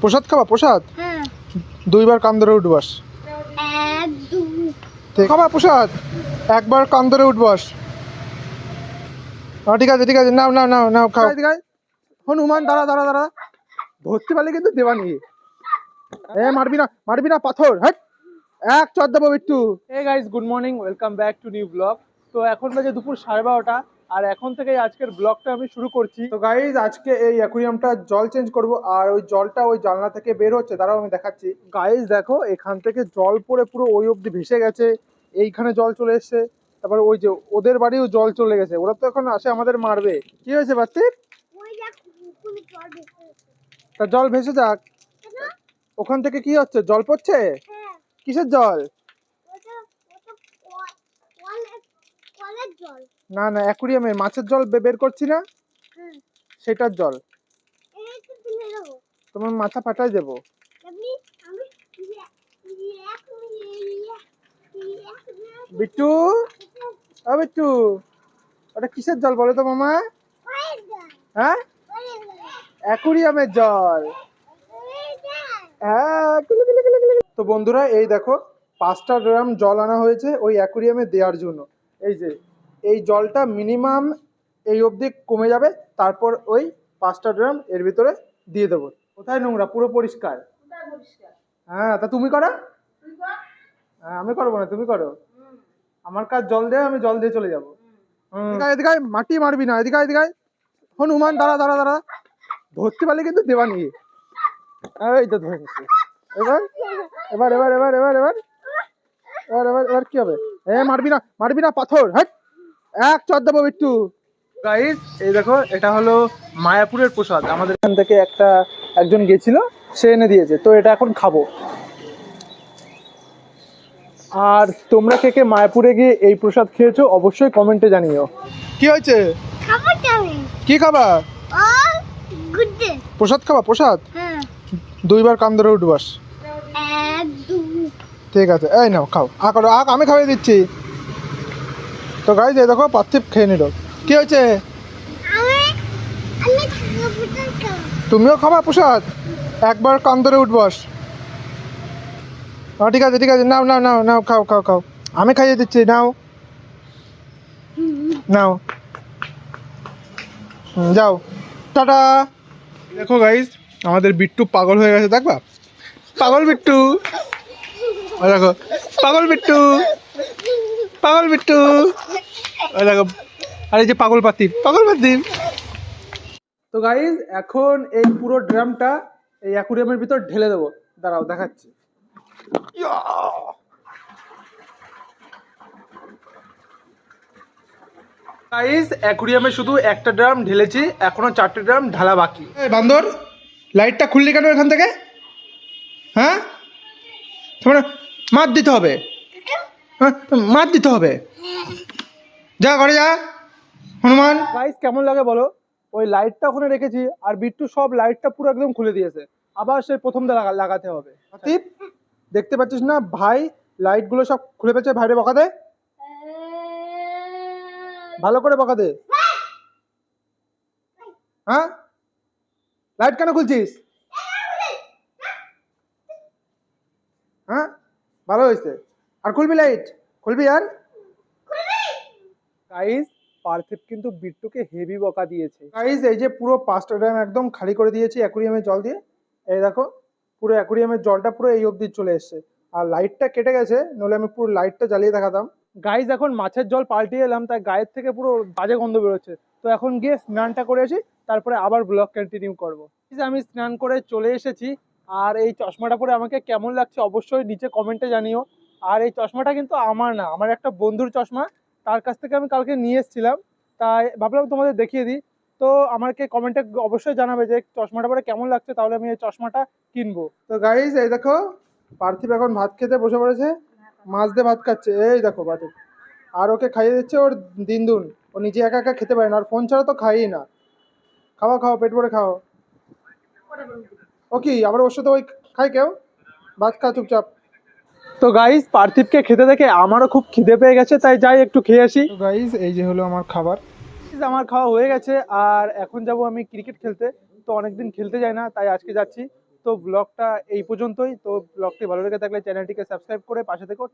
প্রসাদ খাবা? প্রসাদ? হ্যাঁ। দুইবার কান ধরে উঠবাস। এক দুই ঠিক- খাবা প্রসাদ? একবার কান ধরে উঠবাস। ঠিক আছে ঠিক আছে। নাও নাও নাও নাও খাও। ঠিক আছে হনুমান দাঁড়া দাঁড়া দাঁড়া। ধরতে পারলে কিন্তু দেওয়া নিয়ে এ মারবি না মারবি না পাথর। হ্যাঁ এক চর দেবো একটু hey guys good morning welcome back to new blog তো এখন বাজে দুপুর সাড়ে বারোটা। আর এখন থেকে আজকের ব্লগটা আমি শুরু করছি। তো গাইজ আজকে এই অ্যাকুরিয়ামটা জল চেঞ্জ করব আর ওই জলটা ওই জানলা থেকে বের হচ্ছে দাঁড়াও আমি দেখাচ্ছি। গাইজ দেখো এখান থেকে জল পড়ে পুরো ওই অবধি ভেসে গেছে এইখানে জল চলে এসছে তারপরে ওই যে ওদের বাড়িও জল চলে গেছে ওরা তো এখন আসে আমাদের মারবে। কি হয়েছে বাচ্চির। তা জল ভেসে যাক। ওখান থেকে কি হচ্ছে? জল পড়ছে? হ্যাঁ। কিসের জল? জলের জল। না না অ্যাকোয়ারিয়ামের মাছের জল বের করছি না। সেটার জল। তোমার মাথা ফাটাই দেবো। বিট্টু? ও বিট্টু। ওটা কিসের জল বলো তো মামা? হ্যাঁ? অ্যাকুরিয়ামের জল। হ্যাঁ তো বন্ধুরা এই দেখো পাঁচটা ড্রাম জল আনা হয়েছে ওই অ্যাকুরিয়ামে দেওয়ার জন্য। এই যে এই জলটা মিনিমাম এই অবধি কমে যাবে তারপর ওই পাঁচটা ড্রাম এর ভিতরে দিয়ে দেবো। কোথায় নোংরা? পুরো পরিষ্কার? হ্যাঁ তা তুমি করো। হ্যাঁ আমি করব না তুমি করো। আমার কাজ জল দিয়ে আমি জল দিয়ে চলে যাব। এদিকে এদিকে মাটি মারবি না এদিকে এদিকে। হনুমান দাঁড়া দাঁড়া দাঁড়া। ধরতে পারলে কিন্তু দেওয়া নিয়ে এই তো ধরে এবার এবার এবার এবার এবার এবার। এবার এবার এবার কি হবে? এ মারবি না মারবি না পাথর হ্যাঁ? এক চর দেবো একটু গাইস এই দেখো এটা হলো মায়াপুরের প্রসাদ। আমাদের এখান থেকে একটা একজন গেছিল সে এনে দিয়েছে। তো এটা এখন খাব। আর তোমরা কে কে মায়াপুরে গিয়ে এই প্রসাদ খেয়েছো অবশ্যই কমেন্টে জানিও। কি হয়েছে? কি খাবা? ও গুড ডে প্রসাদ খাবা প্রসাদ? হ্যাঁ। দুইবার কান ধরে উঠবাস। এক দুই ঠিক আছে, এই নাও, খাও। আ, করো, আ, আমি খাইয়ে দিচ্ছি। তো গাইজ এই দেখো, পার্থিব খেয়ে নিল। কি হয়েছে? তুমিও খাবা প্রসাদ? একবার কান ধরে উঠবাস ঠিক আছে ঠিক আছে, নাও নাও নাও নাও, খাও খাও খাও। আমি খাইয়ে দিচ্ছি, নাও। নাও। যাও। টাটা। দেখো গাইজ আমাদের বিট্টু পাগল হয়ে গেছে, দেখবা? পাগল বিট্টু। ওই দেখো, পাগল বিট্টু। পাগল বিট্টু। ওই দেখো, আর এই যে পাগল পাতিব পাগল পাতিব তো গাইজ এখন এই পুরো ড্রামটা এই অ্যাকুরিয়ামের ভিতর ঢেলে দেবো। দাঁড়াও, দেখাচ্ছি! গাইস অ্যাকুরিয়ামে শুধু একটা ড্রাম ঢেলেছি, এখনও চারটে ড্রাম ঢালা বাকি। বান্দর লাইটটা খুললি কেন এখান থেকে? হ্যাঁ? তোমার মাত দিতে হবে। হ্যাঁ দিতে হবে। যা, ঘরে যা। হনুমান। গাইস কেমন লাগে বলো? ওই লাইটটা ওখানে রেখেছি আর বিট্টু সব লাইটটা পুরো একদম খুলে দিয়েছে। আবার সেই প্রথম দিয়ে লাগাতে হবে। পাতিব দেখতে পাচ্ছিস না? ভাই লাইটগুলো সব খুলে ফেলছে ভাইরে বকা দে। ভালো করে বকা দে। হ্যাঁ? লাইট কেন খুলছিস? হ্যাঁ? ভালো হয়েছে। আর খুলবি লাইট খুলবি আর? গাইস পার্থিব কিন্তু বিট্টুকে হেভি বকা দিয়েছে। গাইজ এই যে পুরো পাঁচটা ড্রাম একদম খালি করে দিয়েছি অ্যাকুরিয়ামের জল দিয়ে। এই দেখো পুরো অ্যাকুরিয়ামের জলটা পুরো এই অবধি চলে এসছে। আর লাইটটা কেটে গেছে নইলে আমি পুরো লাইটটা জ্বালিয়ে দেখাতাম। গাইস এখন মাছের জল পাল্টিয়ে এলাম তাই গায়ের থেকে পুরো বাজে গন্ধ বেরোচ্ছে। তো এখন গিয়ে স্নানটা করে আসি তারপরে আবার ব্লগ কন্টিনিউ করব। আমি স্নান করে চলে এসেছি আর এই চশমাটা পরে আমাকে কেমন লাগছে অবশ্যই নিচে কমেন্টে জানিও। আর এই চশমাটা কিন্তু আমার না, আমার একটা বন্ধুর চশমা, তার কাছ থেকে আমি কালকে নিয়ে এসেছিলাম। তাই ভাবলাম তোমাদের দেখিয়ে দিই। তো আমাকে কমেন্টে অবশ্যই জানাবে যে চশমাটা পরে কেমন লাগছে, তাহলে আমি এই চশমাটা কিনবো। তো গাইজ এই দেখো, পার্থিব এখন ভাত খেতে বসে পড়েছে। মাছ দিয়ে ভাত খাচ্ছে। এই দেখো পার্থিব। আর ওকে খাইয়ে দিচ্ছে ওর দিন দুন ও নিজে একা একা খেতে পারে না, আর ফোন ছাড়া তো খাইই না। খাওয়া খাও পেট ভরে খাও ও কি আবার ওর সাথে ওই খাই কেউ? ভাত খা চুপচাপ। তো গাইস পার্থিবকে খেতে দেখে আমারও খুব খিদে পেয়ে গেছে তাই যাই একটু খেয়ে আসি। গাইস গাইজ এই যে হলো আমার খাবার। আমার খাওয়া হয়ে গেছে আর এখন যাব আমি ক্রিকেট খেলতে। তো অনেকদিন খেলতে যাই না তাই আজকে যাচ্ছি। তো ব্লগটা এই পর্যন্তই। তো ব্লগটি ভালো লেগে থাকলে চ্যানেলটিকে সাবস্ক্রাইব করে পাশে থেকেও